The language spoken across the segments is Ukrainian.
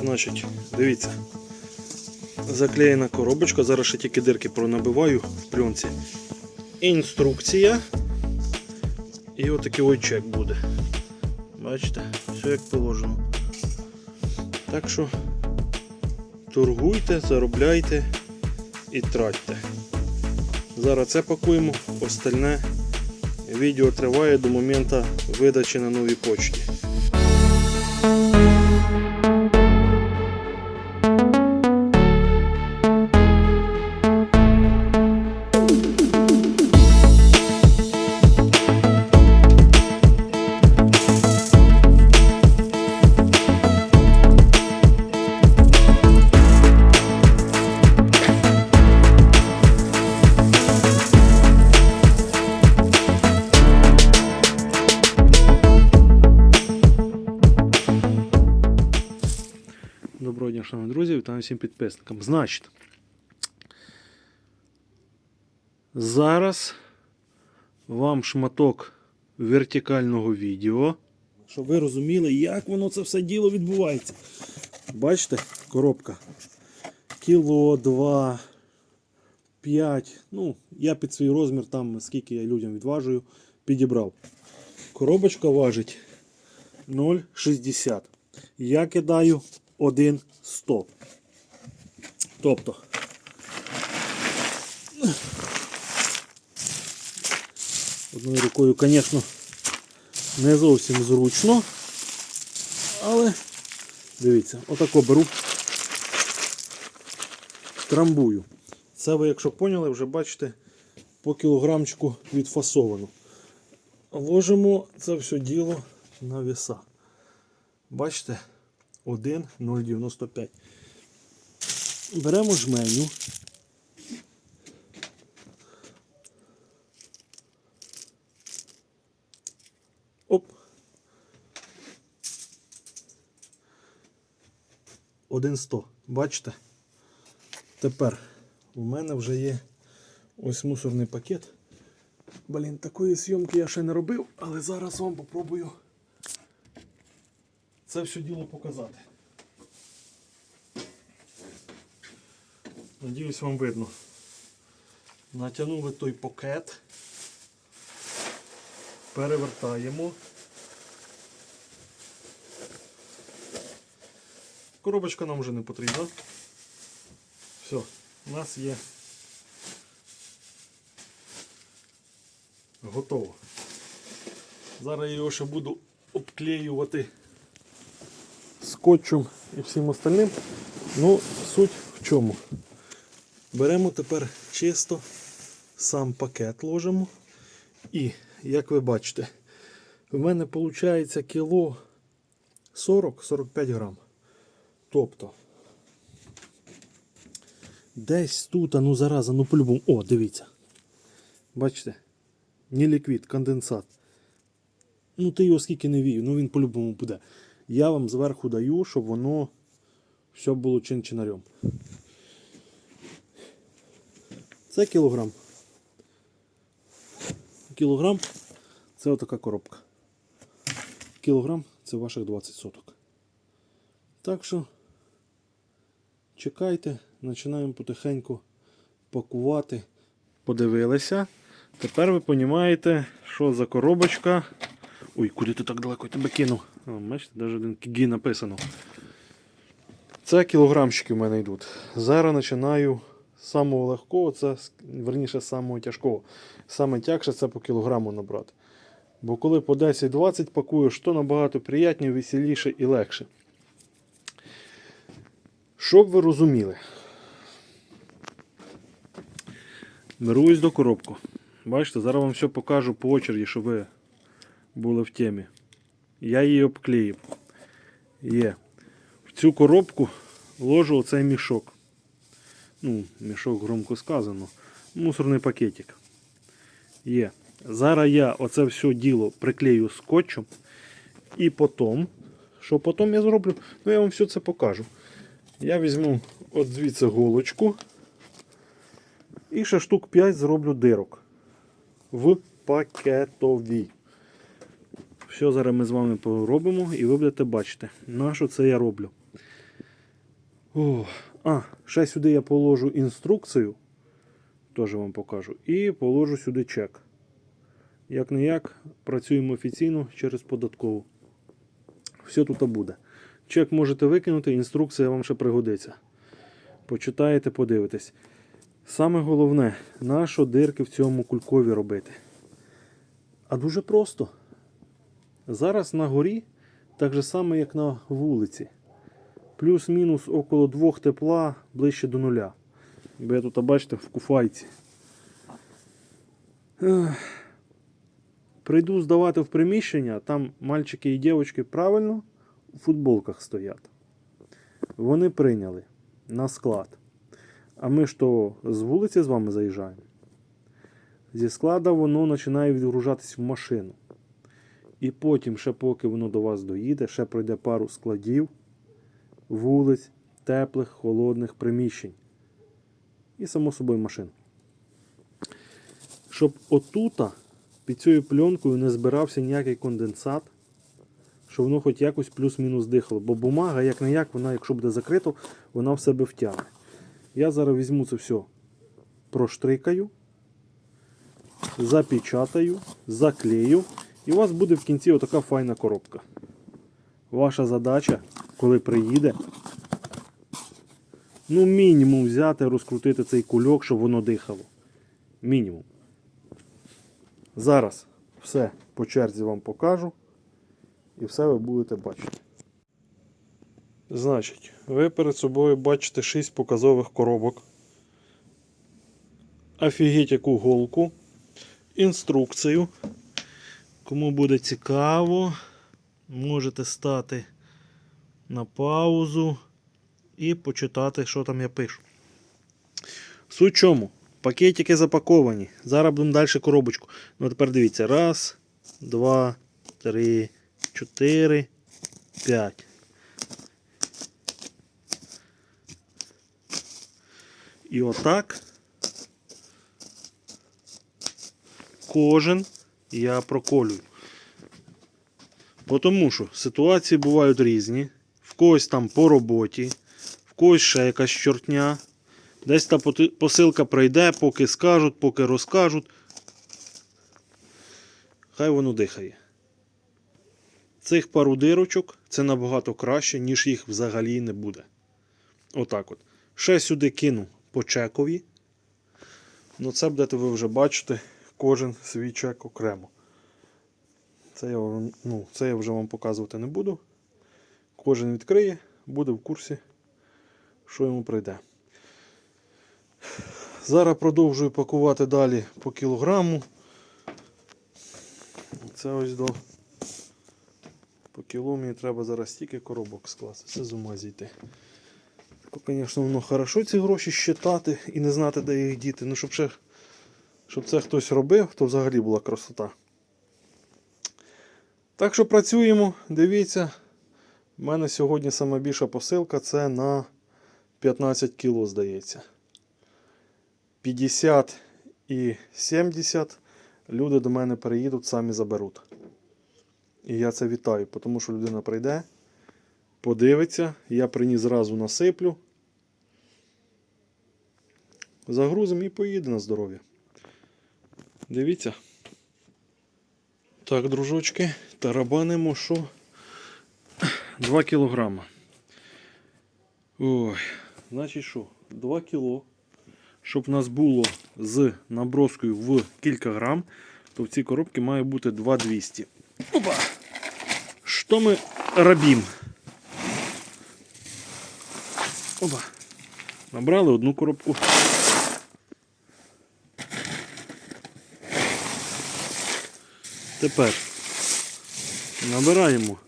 Значить, дивіться. Заклеєна коробочка, зараз ще тільки дирки пронабиваю в пленці. Інструкція. І отакий ой чек буде. Бачите, все як положено. Так що торгуйте, заробляйте і тратьте. Зараз це пакуємо, остальне відео триває до моменту видачі на новій почті. Шановні всім підписникам. Значить, зараз вам шматок вертикального відео, щоб ви розуміли, як воно це все діло відбувається. Бачите, коробка. Кіло, два, п'ять. Ну, я під свій розмір, там скільки я людям відважую, підібрав. Коробочка важить 0,60. Я кидаю 1,100. Тобто. Одною рукою, звісно, не зовсім зручно. Але дивіться, отако беру, трамбую. Це ви, якщо поняли, вже бачите по кілограмчику відфасовано. Ложимо це все діло на веса. Бачите? 1,095. Беремо жменю. Оп. 1,100. Бачите? Тепер у мене вже є ось мусорний пакет. Блін, такої зйомки я ще не робив, але зараз вам попробую це все діло показати. Надіюсь, вам видно. Натягнули той пакет, перевертаємо. Коробочка нам вже не потрібна. Все, у нас є готово. Зараз я його ще буду обклеювати скотчем і всім остальним. Ну, суть в чому? Беремо тепер чисто сам пакет ложимо. І, як ви бачите, в мене виходить кіло 40-45 грам. Тобто, десь тут, ну зараза, ну по-любому. О, дивіться. Бачите? Не ліквід, конденсат. Ну, ти його скільки не вію, ну він по-любому буде. Я вам зверху даю, щоб воно все було чин-чинарем. Це кілограм. Кілограм це отака коробка. Кілограм це ваших 20 соток. Так що чекайте, починаємо потихеньку пакувати. Подивилися. Тепер ви розумієте, що за коробочка. Ой, куди ти так далеко я тебе кинув? Бачите, навіть один кігі написано. Це кілограмчики в мене йдуть. Зараз починаю самого легкого, це верніше самого тяжкого. Саме тягше це по кілограму набрати. Бо коли по 10-20 пакуєш, то набагато приятніше, веселіше і легше. Щоб ви розуміли, берусь до коробку. Бачите, зараз вам все покажу по очереді, щоб ви були в темі. Я її обклеїв. Є. В цю коробку ложу оцей мішок. Ну, мішок громко сказано. Мусорний пакетик. Є. Зараз я оце все діло приклею скотчем. І потім, що потім я зроблю, ну я вам все це покажу. Я візьму от звідси голочку. І ще штук 5 зроблю дирок в пакетові. Все зараз ми з вами поробимо і ви будете бачити, на що це я роблю. О, а, ще сюди я положу інструкцію. Теж вам покажу. І положу сюди чек. Як не як, працюємо офіційно через податкову. Все тут буде. Чек можете викинути, інструкція вам ще пригодиться. Почитаєте, подивитесь. Саме головне, на що дирки в цьому кулькові робити. А дуже просто. Зараз на горі так же само, як на вулиці. Плюс-мінус около двох тепла ближче до нуля. Бо я тут, бачите, в куфайці. Прийду здавати в приміщення, там мальчики і дівчатки правильно у футболках стоять. Вони прийняли на склад. А ми ж то з вулиці з вами заїжджаємо. Зі склада воно починає відгружатись в машину. І потім, ще поки воно до вас доїде, ще пройде пару складів, вулиць, теплих, холодних приміщень. І, само собою, машин. Щоб отута під цією пленкою не збирався ніякий конденсат, щоб воно хоч якось плюс-мінус дихало. Бо бумага, як не як, вона, якщо буде закрито, вона в себе втягне. Я зараз візьму це все, проштрикаю, запечатаю, заклею. І у вас буде в кінці отака файна коробка. Ваша задача, коли приїде, ну, мінімум взяти, розкрутити цей кульок, щоб воно дихало. Мінімум. Зараз все по черзі вам покажу. І все ви будете бачити. Значить, ви перед собою бачите 6 показових коробок. Офігеть яку голку. Інструкцію. Кому буде цікаво, можете стати на паузу і почитати, що там я пишу. Суть чому? Пакетики запаковані. Зараз будемо далі коробочку. Ну тепер дивіться. Раз, два, три, чотири, п'ять. І отак кожен я проколюю. Бо Тому що ситуації бувають різні. В когось там по роботі, в когось ще якась чортня. Десь та посилка прийде, поки скажуть, поки розкажуть. Хай воно дихає. Цих пару дирочок це набагато краще, ніж їх взагалі не буде. Отак от. Ще сюди кину по чекові. Ну це будете ви вже бачити кожен свій чек окремо. Це я, вам- ну, це я вже вам показувати не буду. Кожен відкриє, буде в курсі, що йому прийде. Зараз продовжую пакувати далі по кілограму. Це ось до по кілу мені треба зараз стільки коробок скласти. Це з ума зійти. Звісно, воно хорошо ці гроші щитати і не знати, де їх діти. Ну, щоб, ще, щоб це хтось робив, то взагалі була красота. Так що працюємо, дивіться. У мене сьогодні сама більша посилка це на 15 кіло, здається. 50 і 70 люди до мене переїдуть, самі заберуть. І я це вітаю, тому що людина прийде, подивиться, я приніс зразу насиплю. Загрузимо і поїде на здоров'я. Дивіться. Так, дружочки, тарабанимо, що 2 кілограма. Ой, значить що, 2 кіло. Щоб в нас було з наброскою в кілька грам, то в цій коробці має бути 2200. Опа! Що ми робимо? Опа. Набрали одну коробку. Тепер набираємо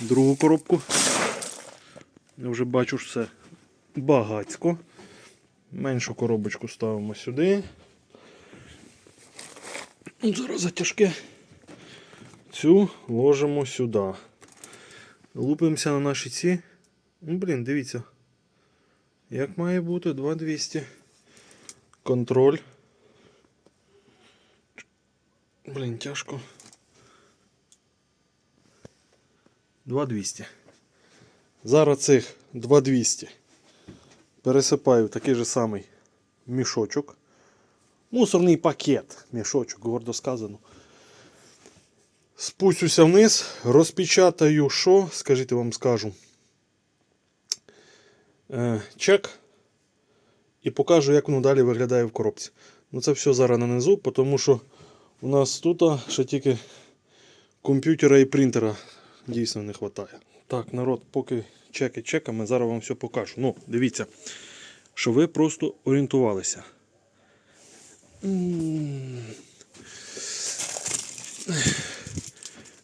другу коробку. Я вже бачу, що це багацько. Меншу коробочку ставимо сюди. Зараз затяжке. Цю ложимо сюди. Лупимося на наші ці. Ну, блін, дивіться. Як має бути 2200. Контроль. Блін, тяжко. 2200. Зараз цих 2200 пересипаю в такий же самий мішочок. Мусорний пакет. Мішочок, гордо сказано. Спустюся вниз, розпечатаю що, скажіть вам скажу. Е, чек. І покажу, як воно далі виглядає в коробці. Ну це все зараз нанизу, тому що у нас тут ще тільки комп'ютера і принтера дійсно не вистачає. Так, народ, поки чеки чеками, зараз вам все покажу. Ну, дивіться, що ви просто орієнтувалися.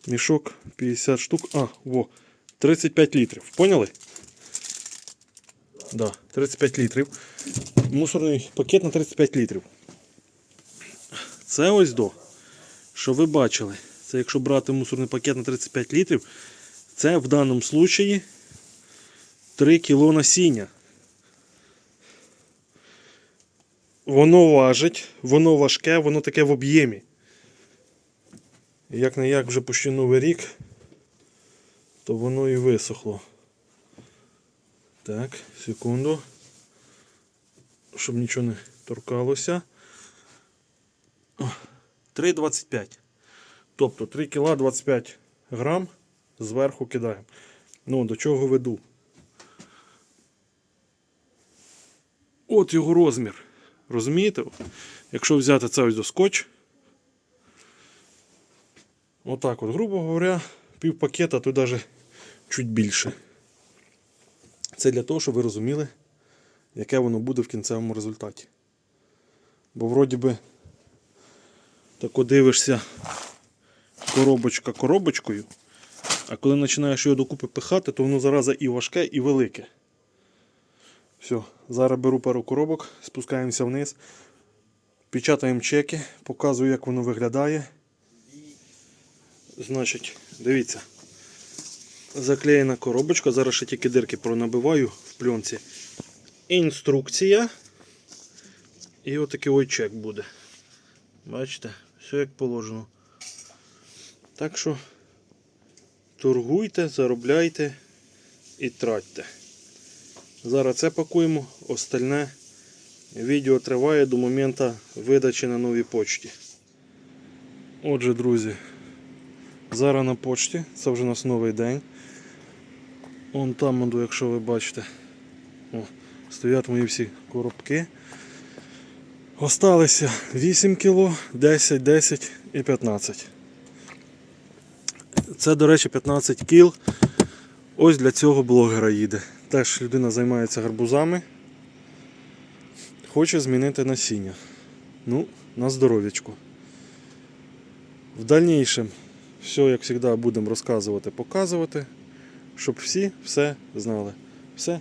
Мішок 50 штук. А, во, 35 літрів. Поняли? Да, 35 літрів. Мусорний пакет на 35 літрів. Це ось до. Що ви бачили? Це якщо брати мусорний пакет на 35 літрів, це в даному случаї 3 кг насіння. Воно важить, воно важке, воно таке в об'ємі. Як не як вже почти новий рік, то воно і висохло. Так, секунду. Щоб нічого не торкалося. О, 3,25. Тобто 3 кг 25 грам зверху кидаємо. Ну, до чого веду? От його розмір. Розумієте? Якщо взяти це ось до скотч. Отак от, грубо говоря, пів пакета, то навіть чуть більше. Це для того, щоб ви розуміли, яке воно буде в кінцевому результаті. Бо вроді би тако дивишся коробочка коробочкою, а коли починаєш його докупи пихати, то воно зараза і важке, і велике. Все, зараз беру пару коробок, спускаємося вниз, печатаємо чеки, показую, як воно виглядає. Значить, дивіться. Заклеєна коробочка, зараз ще тільки дирки пронабиваю в пленці. Інструкція. І отакий ой чек буде. Бачите, все як положено. Так що торгуйте, заробляйте і тратьте. Зараз це пакуємо, остальне відео триває до моменту видачі на новій почті. Отже, друзі, зараз на почті, це вже у нас новий день. Вон там, якщо ви бачите, о, стоять мої всі коробки. Осталися 8 кг, 10, 10 і 15. Це, до речі, 15 кіл. Ось для цього блогера їде. Теж людина займається гарбузами. Хоче змінити насіння. Ну, на здоров'ячку. В дальнішому все, як завжди, будемо розказувати, показувати, щоб всі все знали. Все,